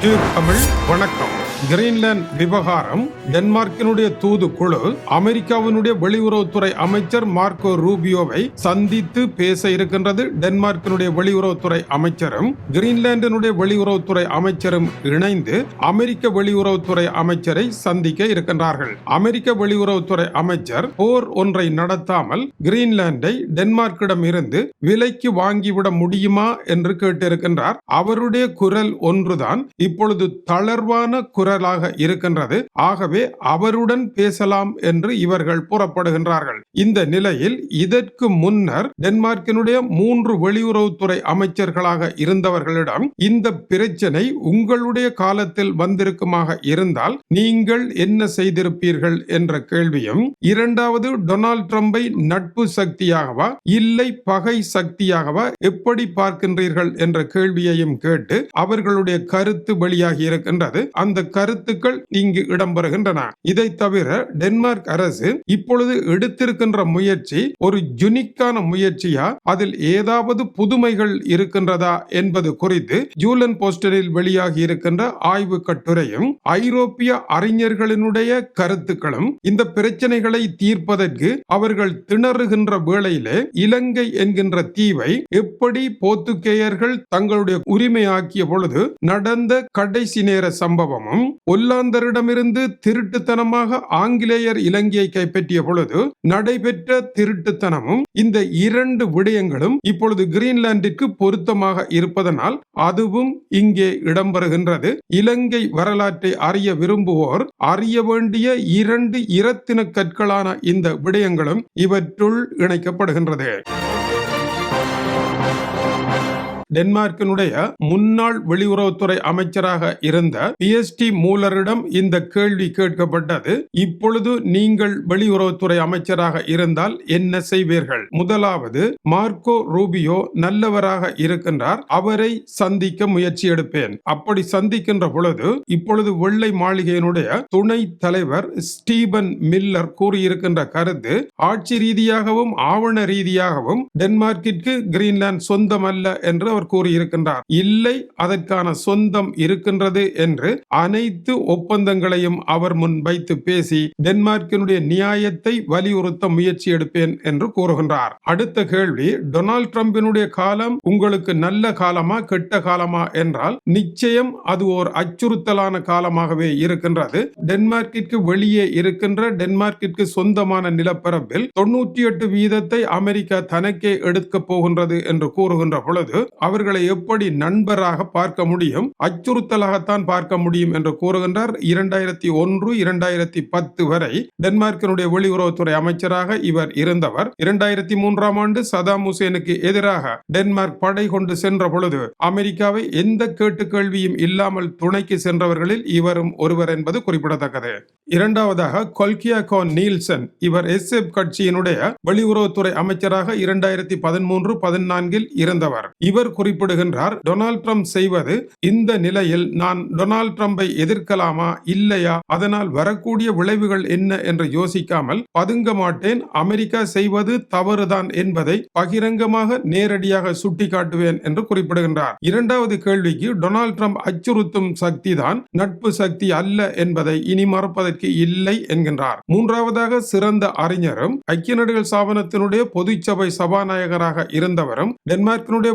Tube Tamil வணக்கம். Greenland விவகாரம் டென்மார்க்கினுடைய குழு அமெரிக்காவினுடைய வெளியுறவுத்துறை அமைச்சர் மார்க்கோ ரூபியோவை சந்தித்து பேச இருக்கின்றது டென்மார்க்கினுடைய வெளியுறவுத்துறை அமைச்சரும் கிரீன்லாந்தினுடைய வெளியுறவுத்துறை அமைச்சரும் இணைந்து அமெரிக்க வெளியுறவுத்துறை அமைச்சரை சந்திக்க இருக்கின்றார்கள். அமெரிக்க வெளியுறவுத்துறை அமைச்சர் போர் ஒன்றை நடத்தாமல் கிரீன்லாந்தை டென்மார்க்கிடம் இருந்து விலைக்கு வாங்கிவிட முடியுமா என்று கேட்டிருக்கின்றார். அவருடைய குரல் ஒன்றுதான் இப்பொழுது தளர்வான குரலாக இருக்கின்றது. ஆகவே அவருடன் பேசலாம் என்று இவர்கள் புறப்படுகின்றார்கள். இந்த நிலையில் இதற்கு முன்னர் டென்மார்க்கினுடைய மூன்று வெளியுறவுத்துறை அமைச்சர்களாக இருந்தவர்களிடம் இந்த பிரச்சனை உங்களுடைய காலத்தில் வந்திருக்குமாக இருந்தால் நீங்கள் என்ன செய்திருப்பீர்கள் என்ற கேள்வியும் இரண்டாவது டொனால்ட் ட்ரம்பை நட்பு சக்தியாகவா இல்லை பகை சக்தியாகவா எப்படி பார்க்கின்றீர்கள் என்ற கேள்வியையும் கேட்டு அவர்களுடைய கருத்து வெளியாகி இருக்கின்றது. அந்த கருத்துக்கள் இங்கு இடம்பெறுகின்றன. இதை தவிர டென்மார்க் அரசு இப்பொழுது எடுத்திருக்கின்ற முயற்சி ஒரு யுனிக்கான முயற்சியா? அதில் ஏதாவது புதுமைகள் இருக்கின்றதா? என்பது குறித்து ஜூலன் போஸ்டரில் வெளியாகி இருக்கின்ற ஆய்வு கட்டுரையும் ஐரோப்பிய அறிஞர்களினுடைய கருத்துக்களும் இந்த பிரச்சனைகளை தீர்ப்பதற்கு அவர்கள் திணறுகின்ற வேளையிலே இலங்கை என்கின்ற தீவை எப்படி போர்த்துகேயர்கள் தங்களுடைய உரிமையாக்கிய பொழுது நடந்த கடைசி நேர சம்பவமும் ஒல்லாந்தரிடமிருந்து திருட்டுத்தனமாக ஆங்கிலேயர் இலங்கையை கைப்பற்றிய பொழுது நடைபெற்ற திருட்டுத்தனமும் இந்த இரண்டு விடயங்களும் இப்பொழுது கிரீன்லாந்திற்கு பொருத்தமாக இருப்பதனால் அதுவும் இங்கே இடம்பெறுகின்றது. இலங்கை வரலாற்றை அறிய விரும்புவோர் அறிய வேண்டிய இரண்டு இரத்தின கற்களான இந்த விடயங்களும் இவற்றுள் இணைக்கப்படுகின்றது. டென்மார்க்கினுடைய முன்னாள் வெளியுறவுத்துறை அமைச்சராக இருந்த பிஎஸ்டி மூலரிடம் இந்த கேள்வி கேட்கப்பட்டது. இப்பொழுது நீங்கள் வெளியுறவுத்துறை அமைச்சராக இருந்தால் என்ன செய்வீர்கள்? முதலாவது மார்க்கோ ரூபியோ நல்லவராக இருக்கின்றார். அவரை சந்திக்க முயற்சி எடுப்பேன். அப்படி சந்திக்கின்ற பொழுது இப்பொழுது வெள்ளை மாளிகையினுடைய துணை தலைவர் ஸ்டீபன் மில்லர் கூறியிருக்கின்ற கருத்து ஆட்சி ரீதியாகவும் ஆவண ரீதியாகவும் டென்மார்க்கிற்கு கிரீன்லாந்து சொந்தமல்ல என்று அவர் கூறியிருக்கின்றார். இல்லை அதற்கான சொந்தம் இருக்கின்றது என்று அனைத்து ஒப்பந்தங்களையும் அவர் முன் வைத்து பேசி டென்மார்க்கினுடைய நியாயத்தை வலியுறுத்த முயற்சி எடுப்பேன் என்று கூறுகின்றார். அடுத்த கேள்வி டொனால்ட் ட்ரம்பினுடைய காலம் உங்களுக்கு நல்ல காலமா கெட்ட காலமா? என்றால் நிச்சயம் அது ஓர் அச்சுறுத்தலான காலமாகவே இருக்கின்றது. டென்மார்க்கிற்கு வெளியே இருக்கின்ற டென்மார்க்கிற்கு சொந்தமான நிலப்பரப்பில் தொன்னூற்றி எட்டு வீதத்தை அமெரிக்கா தனக்கே எடுக்க போகின்றது என்று கூறுகின்ற பொழுது அவர்களை எப்படி நண்பராக பார்க்க முடியும்? அச்சுறுத்தலாகத்தான் பார்க்க முடியும் என்று கூறுகின்றார். இரண்டாயிரத்தி ஒன்று இரண்டாயிரத்தி பத்து வரை டென்மார்க்கினுடைய வெளியுறவுத்துறை அமைச்சராக இவர் இருந்தவர். இரண்டாயிரத்தி மூன்றாம் ஆண்டு சதாம் ஹுசேனுக்கு எதிராக டென்மார்க் படை கொண்டு சென்ற பொழுது அமெரிக்காவை எந்த கேட்டு கேள்வியும் இல்லாமல் துணைக்கு சென்றவர்களில் இவரும் ஒருவர் என்பது குறிப்பிடத்தக்கது. இரண்டாவதாக கொல்கியா கான் நீல்சன் இவர் எஸ்எப் கட்சியினுடைய வெளியுறவுத்துறை அமைச்சராக இரண்டாயிரத்தி பதிமூன்று பதினான்கில் இருந்தவர். இவர் குறிப்பிடுகின்றார் டொனால்ட் ட்ரம்ப் செய்வது இந்த நிலையில் நான் டொனால்ட் ட்ரம்பை எதிர்க்கலாமா? இல்லையா? அதனால் வரக்கூடிய விளைவுகள் என்ன? என்று யோசிக்காமல் பதுங்க மாட்டேன். அமெரிக்கா செய்வது தவறுதான் என்பதை பகிரங்கமாக நேரடியாக சுட்டிக்காட்டுவேன் என்று குறிப்பிடுகின்றார். இரண்டாவது கேள்விக்கு டொனால்ட் ட்ரம்ப் அச்சுறுத்தும் சக்தி தான் நட்பு சக்தி அல்ல என்பதை இனி மறப்பதற்கு இல்லை என்கின்றார். மூன்றாவதாக சிறந்த அறிஞரும் ஐக்கிய நாடுகள் ஸ்தாபனத்தினுடைய பொதுச்சபை சபாநாயகராக இருந்தவரும் டென்மார்க்கினுடைய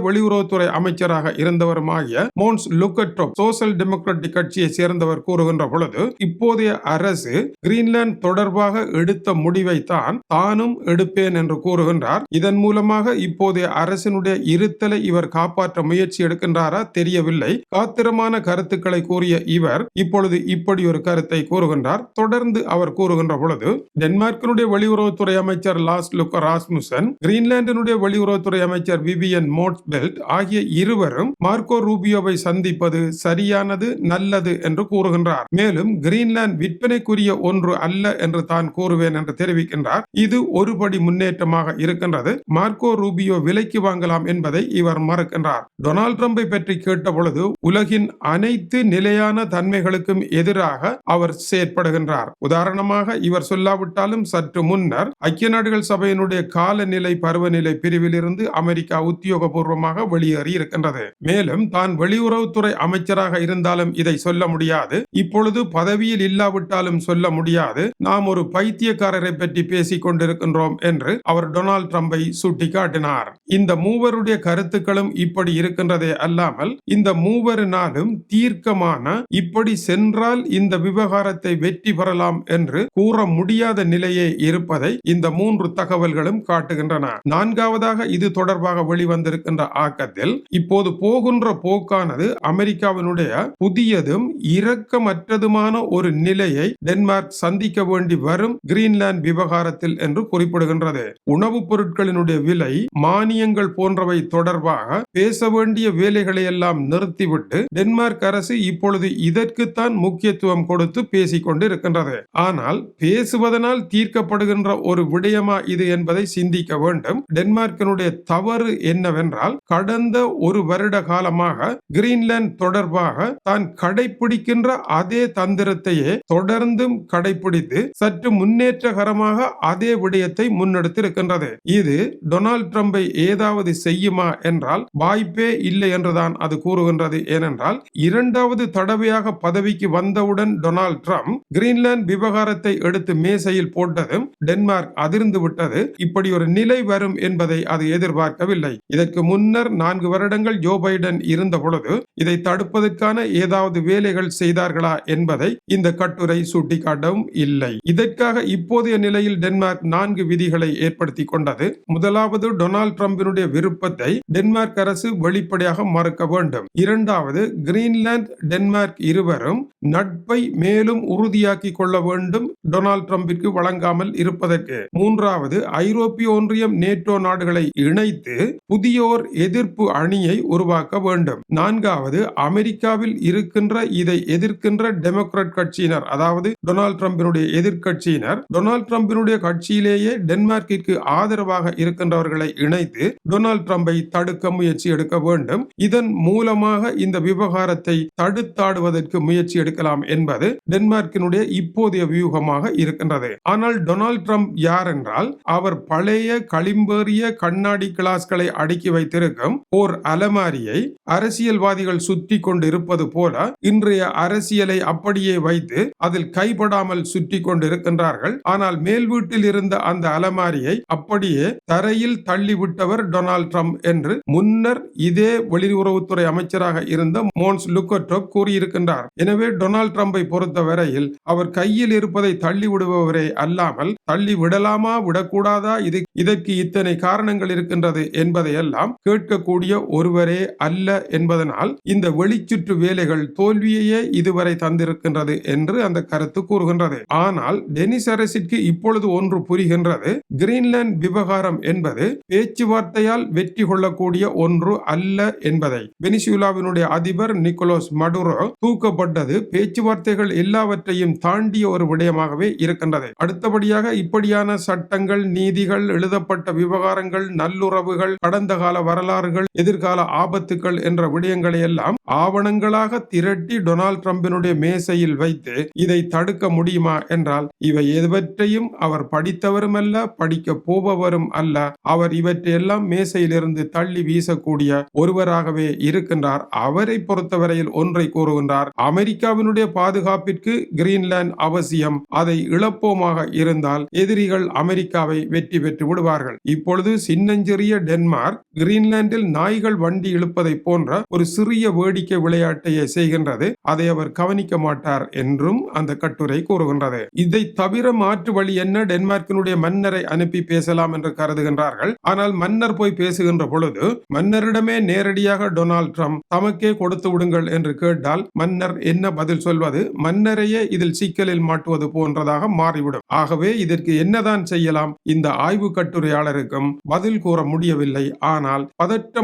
வெளியுறவுத்துறை அமைச்சராக இருந்தவருமாகிய மோன்ஸ் லுக்கட்ரோப் சோசியல் டெமோக்ராட்டிக் கட்சியை சேர்ந்தவர் கூறுகின்ற பொழுது இப்போதைய அரசு கிரீன்லாந்து தொடர்பாக எடுத்த முடிவை தான் தானும் எடுப்பேன் என்று கூறுகின்றார். இதன் மூலமாக இப்போதைய அரசினுடைய இருத்தலை இவர் காப்பாற்ற முயற்சி எடுக்கின்றாரா தெரியவில்லை. காத்திரமான கருத்துக்களை கூறிய இவர் இப்பொழுது இப்படி ஒரு கருத்தை கூறுகின்றார். தொடர்ந்து அவர் கூறுகின்ற பொழுது டென்மார்க்கினுடைய வெளியுறவுத்துறை அமைச்சர் லாஸ் லுக்க ராஸ்முசன் கிரீன்லாந்தினுடைய வெளியுறவுத்துறை அமைச்சர் விவியன் மோட்ஸ்பெல்ட் ஆகிய இருவரும் மார்க்கோ ரூபியோவை சந்திப்பது சரியானது நல்லது என்று கூறுகின்றார். மேலும் கிரீன்லாந்து விற்பனைக்குரிய ஒன்று அல்ல என்று தான் கூறுவேன் என்று தெரிவிக்கின்றார். இது ஒருபடி முன்னேற்றமாக இருக்கின்றது. மார்க்கோ ரூபியோ விலைக்கு வாங்கலாம் என்பதை இவர் மறுக்கின்றார். டொனால்ட் ட்ரம்பை பற்றி கேட்ட பொழுது உலகின் அனைத்து நிலையான தன்மைகளுக்கும் எதிராக அவர் செயற்படுகின்றார். உதாரணமாக இவர் சொல்லாவிட்டாலும் சற்று முன்னர் ஐக்கிய நாடுகள் சபையினுடைய காலநிலை பருவநிலை பிரிவில் இருந்து அமெரிக்கா உத்தியோகபூர்வமாக வெளியே வெளியேறி இருக்கின்றது. மேலும் தான் வெளியுறவுத்துறை அமைச்சராக இருந்தாலும் இதை சொல்ல முடியாது. இப்பொழுது பதவியில் இல்லாவிட்டாலும் சொல்ல முடியாது. நாம் ஒரு பைத்தியக்காரரை பற்றி பேசிக் கொண்டிருக்கின்றோம் என்று அவர் டொனால்ட் ட்ரம்பை சுட்டிக்காட்டினார். இந்த மூவருடைய கருத்துக்களும் இப்படி இருக்கின்றதே அல்லாமல் இந்த மூவரினாலும் தீர்க்கமான இப்படி சென்றால் இந்த விவகாரத்தை வெற்றி பெறலாம் என்று கூற முடியாத நிலையே இருப்பதை இந்த மூன்று தகவல்களும் காட்டுகின்றன. நான்காவதாக இது தொடர்பாக வெளிவந்திருக்கின்ற ஆக்கத்தில் இப்போது போகின்ற போக்கானது அமெரிக்காவினுடைய புதியதும் இரக்கமற்றதுமான ஒரு நிலையை டென்மார்க் சந்திக்க வேண்டி வரும் கிரீன்லாந்து விவகாரத்தில் என்று குறிப்பிடுகின்றது. உணவுப் பொருட்களினுடைய விலை மானியங்கள் போன்றவை தொடர்பாக பேச வேண்டிய வேலைகளை எல்லாம் நிறுத்திவிட்டு டென்மார்க் அரசு இப்பொழுது இதற்குத்தான் முக்கியத்துவம் கொடுத்து பேசிக் கொண்டிருக்கின்றது. ஆனால் பேசுவதனால் தீர்க்கப்படுகின்ற ஒரு விடயமா இது என்பதை சிந்திக்க வேண்டும். டென்மார்க்கினுடைய தவறு என்னவென்றால் கடந்த கடந்த ஒரு வருட காலமாக கிரீன்லாந்து தொடர்பாக தான் கடைபிடிக்கின்ற அதே தந்திரத்தையே தொடர்ந்தும் கடைபிடித்து சற்று முன்னேற்றகரமாக அதே விடயத்தை முன்னெடுத்திருக்கின்றது. இது டொனால்ட் ட்ரம்பை ஏதாவது செய்யுமா என்றால் வாய்ப்பே இல்லை என்றுதான் அது கூறுகின்றது. ஏனென்றால் இரண்டாவது தடவையாக பதவிக்கு வந்தவுடன் டொனால்ட் ட்ரம்ப் கிரீன்லாந்து விவகாரத்தை எடுத்து மேசையில் போட்டதும் டென்மார்க் அதிர்ந்து விட்டது. இப்படி ஒரு நிலை வரும் என்பதை அது எதிர்பார்க்கவில்லை. இதற்கு முன்னர் நான் நான்கு வருடங்கள் ஜோ பைடன் இருந்த பொழுது இதை தடுப்பதற்கான ஏதாவது வேலைகள் செய்தார்களா என்பதை இந்த கட்டுரை சுட்டிக்காட்டவும் இல்லை. இதற்காக இப்போதைய நிலையில் டென்மார்க் நான்கு விதிகளை ஏற்படுத்தி கொண்டது. முதலாவது டொனால்டு டிரம்பினுடைய விருப்பத்தை டென்மார்க் அரசு வெளிப்படையாக மறுக்க வேண்டும். இரண்டாவது கிரீன்லாந்து டென்மார்க் இருவரும் நட்பை மேலும் உறுதியாக்கி கொள்ள வேண்டும் டொனால்டு டிரம்பிற்கு வழங்காமல் இருப்பதற்கு. மூன்றாவது ஐரோப்பிய ஒன்றியம் நேட்டோ நாடுகளை இணைத்து புதியோர் எதிர்ப்பு எதிர்ப்பு அணியை உருவாக்க வேண்டும். நான்காவது அமெரிக்காவில் இருக்கின்ற இதை எதிர்க்கின்ற டெமோக்ராட் கட்சியினர் அதாவது டொனால்ட் ட்ரம்பினுடைய எதிர்கட்சியினர் டொனால்ட் ட்ரம்பினுடைய கட்சியிலேயே டென்மார்க்கிற்கு ஆதரவாக இருக்கின்றவர்களை இணைத்து டொனால்ட் ட்ரம்பை தடுக்க முயற்சி எடுக்க வேண்டும். இதன் மூலமாக இந்த விவகாரத்தை தடுத்தாடுவதற்கு முயற்சி எடுக்கலாம் என்பது டென்மார்க்கினுடைய இப்போதைய வியூகமாக இருக்கின்றது. ஆனால் டொனால்ட் ட்ரம்ப் யார் என்றால் அவர் பழைய களிம்பேறிய கண்ணாடி கிளாஸ்களை அடுக்கி வைத்திருக்கும் ஓர் அலமாரியை அரசியல்வாதிகள் சுற்றி கொண்டு இருப்பது போல இன்றைய அரசியலை அப்படியே வைத்து அதில் கைப்படாமல் சுற்றி கொண்டு இருக்கின்றார்கள் ஆனால் மேல் வீட்டில் இருந்த அந்த அலமாரியை அப்படியே தரையில் தள்ளிவிட்டவர் டொனால்ட் ட்ரம்ப் என்று முன்னர் இதே வெளியுறவுத்துறை அமைச்சராக இருந்த மோன்ஸ் லுக்கட்டோப் கூறியிருக்கின்றார். எனவே டொனால்ட் ட்ரம்பை பொறுத்த வரையில் அவர் கையில் இருப்பதை தள்ளி விடுபவரே அல்லாமல் தள்ளி விடலாமா விடக்கூடாதா? இது இதற்கு இத்தனை காரணங்கள் இருக்கின்றது என்பதையெல்லாம் கேட்கக்கூடிய ஒருவரே அல்ல என்பதனால் இந்த வெளிச்சுற்று வேலைகள் தோல்வியையே இதுவரை தந்திருக்கின்றது என்று அந்த கருத்து கூறுகின்றது. ஆனால் டெனிஸ் அரசிற்கு இப்பொழுது ஒன்று புரிகின்றது. கிரீன்லாந்து விவகாரம் என்பது பேச்சுவார்த்தையால் வெற்றி கொள்ளக்கூடிய ஒன்று அல்ல என்பதை. வெனிசுலாவினுடைய அதிபர் நிக்கோலோஸ் மடுரோ தூக்கப்பட்டது பேச்சுவார்த்தைகள் எல்லாவற்றையும் தாண்டிய ஒரு விடயமாகவே இருக்கின்றது. அடுத்தபடியாக இப்படியான சட்டங்கள் நீதிகள் எழுதப்பட்ட விவகாரங்கள் நல்லுறவுகள் கடந்த கால வரலாறுகள் எதிர்கால ஆபத்துக்கள் என்ற விடயங்களை எல்லாம் ஆவணங்களாக திரட்டி டொனால்ட் ட்ரம்பினுடைய மேசையில் வைத்து இதை தடுக்க முடியுமா என்றால் இவை எவற்றையும் அவர் படித்தவரும் அல்ல படிக்க போபவரும் அல்ல. அவர் இவற்றையெல்லாம் மேசையிலிருந்து தள்ளி வீசக்கூடிய ஒருவராகவே இருக்கின்றார். அவரை பொறுத்தவரையில் ஒன்றை கூறுகின்றார். அமெரிக்காவினுடைய பாதுகாப்பிற்கு கிரீன்லாந்து அவசியம். அதை இழப்போமாக இருந்தால் எதிரிகள் அமெரிக்காவை வெற்றி பெற்று விடுவார்கள். இப்பொழுது சின்னஞ்சிறிய டென்மார்க் கிரீன்லாந்தில் நாய்கள் வண்டி இழுப்பதை போன்ற ஒரு சிறிய வேடிக்கை விளையாட்டையே செய்கின்றது. அதை அவர் கவனிக்க மாட்டார் என்றும் அந்த கட்டுரை கூறுகின்றது. இதை தவிர மாற்று வழி என்ன? டென்மார்க்கினுடைய மன்னரை அனுப்பி பேசலாம் என்று கருதுகின்றார்கள். ஆனால் மன்னர் போய் பேசுகின்ற பொழுது மன்னரிடமே நேரடியாக டொனால்ட் ட்ரம்ப் தமக்கே கொடுத்து விடுங்கள் என்று கேட்டால் மன்னர் என்ன பதில் சொல்வது? மன்னரையே இதில் சிக்கலில் மாட்டுவது போன்றதாக மாறிவிடும். ஆகவே இதற்கு என்னதான் செய்யலாம்? இந்த ஆய்வு கட்டுரையாளருக்கும் பதில் கூற முடியவில்லை. ஆனால்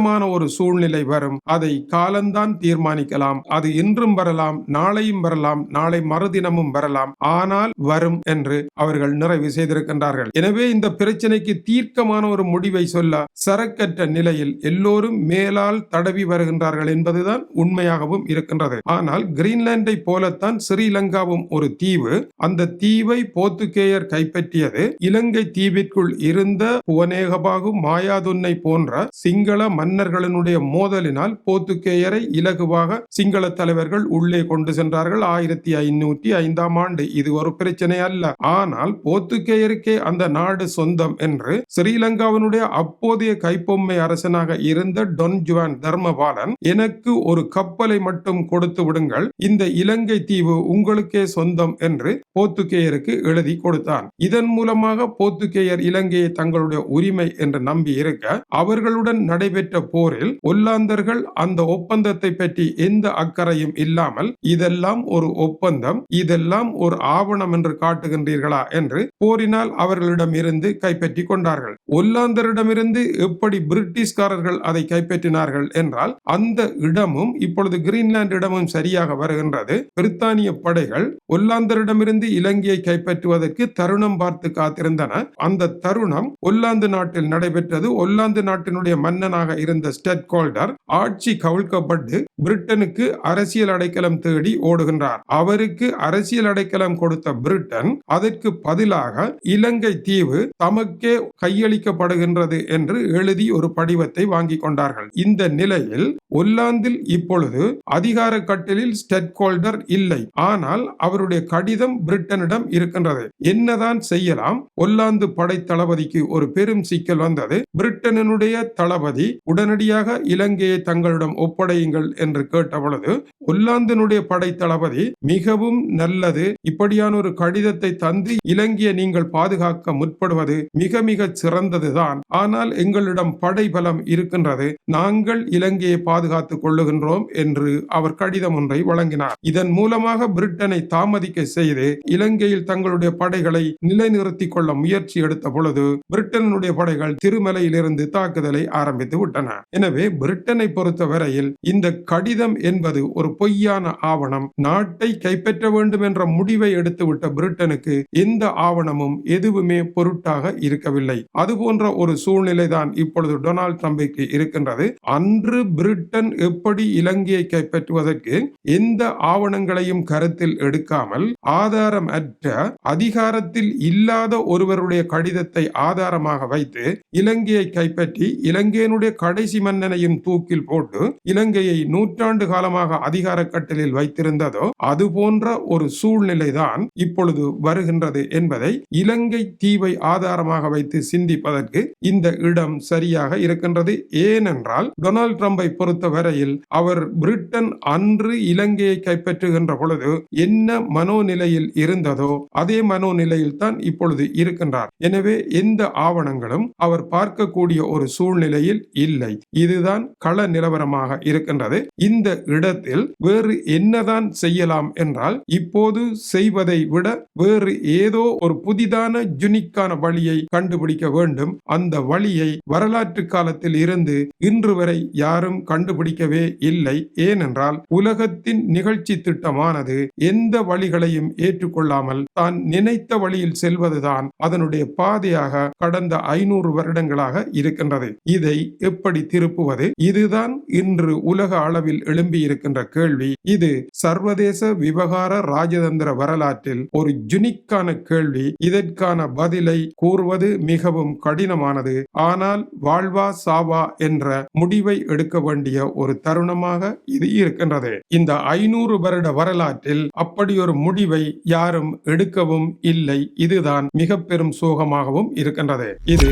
கடினமான ஒரு சூழ்நிலை வரும். அதை காலந்தான் தீர்மானிக்கலாம். அது இன்றும் வரலாம் நாளையும் வரலாம் நாளை மறுதினமும் வரலாம். ஆனால் வரும் என்று அவர்கள் நிறைவு செய்திருக்கின்றார்கள். எனவே இந்த பிரச்சனைக்கு தீர்க்கமான ஒரு முடிவை சொல்ல சரக்கற்ற நிலையில் எல்லோரும் மேலால் தடவி வருகின்றார்கள் என்பதுதான் உண்மையாகவும் இருக்கின்றது. ஆனால் கிரீன்லாந்தை போலத்தான் ஸ்ரீலங்காவும் ஒரு தீவு. அந்த தீவை போர்த்துகேயர் கைப்பற்றியது. இலங்கை தீவிற்குள் இருந்த புவனேகபாகு மாயாதுன்னை போன்ற சிங்கள மன்னர்களினுடைய மோதலினால் போத்துக்கேயரை இலகுவாக சிங்கள தலைவர்கள் உள்ளே கொண்டு சென்றார்கள். ஆயிரத்தி ஐநூற்றி ஐந்தாம் ஆண்டு இது ஒரு பிரச்சனை அல்ல. ஆனால் போத்துக்கேயருக்கே அந்த நாடு சொந்தம் என்று ஸ்ரீலங்காவினுடைய அப்போதைய கைப்பொம்மை அரசனாக இருந்த டொன் ஜுவான் தர்மபாலன் எனக்கு ஒரு கப்பலை மட்டும் கொடுத்து விடுங்கள். இந்த இலங்கை தீவு உங்களுக்கே சொந்தம் என்று போத்துக்கேயருக்கு எழுதி கொடுத்தான். இதன் மூலமாக போத்துக்கேயர் இலங்கையை தங்களுடைய உரிமை என்று நம்பி இருக்க அவர்களுடன் நடைபெற்ற போரில் ஒல்லாந்தர்கள் அந்த ஒப்பந்தத்தை பற்றி எந்த அக்கறையும் இல்லாமல் இதெல்லாம் ஒரு ஒப்பந்தம் இதெல்லாம் ஒரு ஆவணம் என்று காட்டுகின்றீர்களா? என்று போரினால் அவர்களிடம் இருந்து கைப்பற்றி கொண்டார்கள். ஒல்லாந்தரிடமிருந்து எப்படி பிரிட்டிஷ்காரர்கள் அதை கைப்பற்றினார்கள் என்றால் அந்த இடமும் இப்பொழுது கிரீன்லாந்து இடமும் சரியாக வருகின்றது. பிரித்தானிய படைகள் ஒல்லாந்தரிடமிருந்து இலங்கையை கைப்பற்றுவதற்கு தருணம் பார்த்து காத்திருந்தன. அந்த தருணம் ஒல்லாந்து நாட்டில் நடைபெற்றது. ஒல்லாந்து நாட்டினுடைய மன்னனாக இருந்த ஸ்டெட் கோல்டர் ஆட்சி கவிழ்க்கப்பட்டு பிரிட்டனுக்கு அரசியல் அடைக்கலம் தேடி ஓடுகின்றார். அவருக்கு அரசியல் அடைக்கலம் கொடுத்த பிரிட்டன் அதற்கு பதிலாக இலங்கை தீவு தமக்கே கையளிக்கப்படுகின்றது என்று எழுதி ஒரு படிவத்தை வாங்கி கொண்டார்கள். இந்த நிலையில் ஒல்லாந்தில் இப்பொழுது அதிகார கட்டிலில் ஸ்டெட்கோல்டர் இல்லை. ஆனால் அவருடைய கடிதம் பிரிட்டனிடம் இருக்கின்றது. என்னதான் செய்யலாம்? ஒல்லாந்து படை தளபதிக்கு ஒரு பெரும் சிக்கல் வந்தது. பிரிட்டனுடைய தளபதி உடன் உடனடியாக இலங்கையை தங்களிடம் ஒப்படையுங்கள் என்று கேட்ட பொழுது படை தளபதி மிகவும் நல்லது. இப்படியான ஒரு கடிதத்தை தந்து இலங்கையை நீங்கள் பாதுகாக்க முற்படுவது மிக மிக சிறந்ததுதான். ஆனால் எங்களிடம் படை பலம் இருக்கின்றது. நாங்கள் இலங்கையை பாதுகாத்துக் கொள்ளுகின்றோம் என்று அவர் கடிதம் ஒன்றை வழங்கினார். இதன் மூலமாக பிரிட்டனை தாமதிக்க செய்து இலங்கையில் தங்களுடைய படைகளை நிலைநிறுத்திக் கொள்ள முயற்சி எடுத்த பொழுது பிரிட்டனுடைய படைகள் திருமலையிலிருந்து தாக்குதலை ஆரம்பித்து விட்டன. எனவே பிரிட்டனை பொறுத்தவரையில் இந்த கடிதம் என்பது ஒரு பொய்யான ஆவணம். நாட்டை கைப்பற்ற வேண்டும் என்ற முடிவை எடுத்துவிட்ட பிரிட்டனுக்கு எந்த ஆவணமும் எதுவுமே பொருட்டாக இருக்கவில்லை. அதுபோன்ற ஒரு சூழ்நிலை தான் இப்பொழுது டொனால்ட் தம்பிக்கு இருக்கின்றது. அன்று பிரிட்டன் எப்படி இலங்கையை கைப்பற்றுவதற்கு எந்த ஆவணங்களையும் கருத்தில் எடுக்காமல் ஆதாரம் அற்ற அதிகாரத்தில் இல்லாத ஒருவருடைய கடிதத்தை ஆதாரமாக வைத்து இலங்கையை கைப்பற்றி இலங்கையினுடைய கடைசி மன்னனையும் தூக்கில் போட்டு இலங்கையை நூற்றாண்டு காலமாக அதிகார கட்டலில் வைத்திருந்ததோ அது போன்ற ஒரு சூழ்நிலைதான் இப்பொழுது வருகின்றது என்பதை இலங்கை தீவை ஆதாரமாக வைத்து சிந்திப்பதற்கு இந்த இடம் சரியாக இருக்கின்றது. ஏனென்றால் டொனால்ட் ட்ரம்பை பொறுத்த வரையில் அவர் பிரிட்டன் அன்று இலங்கையை கைப்பற்றுகின்ற பொழுது என்ன மனோநிலையில் இருந்ததோ அதே மனோநிலையில் தான் இப்பொழுது இருக்கின்றார். எனவே எந்த ஆவணங்களும் அவர் பார்க்கக்கூடிய ஒரு சூழ்நிலையில் இல்லை. இதுதான் கள நிலவரமாக இருக்கின்றது. இந்த இடத்தில் வேறு என்னதான் செய்யலாம் என்றால் இப்போது செய்வதை விட வேறு ஏதோ ஒரு புதிதான ஜுனிக்கான வழியை கண்டுபிடிக்க வேண்டும். அந்த வழியை வரலாற்று காலத்தில் இருந்து இன்று வரை யாரும் கண்டுபிடிக்கவே இல்லை. ஏனென்றால் உலகத்தின் நிகழ்ச்சி திட்டமானது எந்த வழிகளையும் ஏற்றுக்கொள்ளாமல் தான் நினைத்த வழியில் செல்வதுதான் அதனுடைய பாதையாக கடந்த ஐநூறு வருடங்களாக இருக்கின்றது. இதை எப்படி திருப்புவது? இதுதான் இன்று உலக அளவில் எழும்பி இருக்கின்ற கேள்வி. இது சர்வதேச விவகார ராஜதந்திர வரலாற்றில் ஒரு ஜுனிக்கான கேள்வி. இதற்கான பதிலை கூறுவது மிகவும் கடினமானது. ஆனால் வாழ்வா சாவா என்ற முடிவை எடுக்க வேண்டிய ஒரு தருணமாக இது இருக்கின்றது. இந்த ஐநூறு வருட வரலாற்றில் அப்படி ஒரு முடிவை யாரும் எடுக்கவும் இல்லை. இதுதான் மிக பெரும் சோகமாகவும் இருக்கின்றது. இது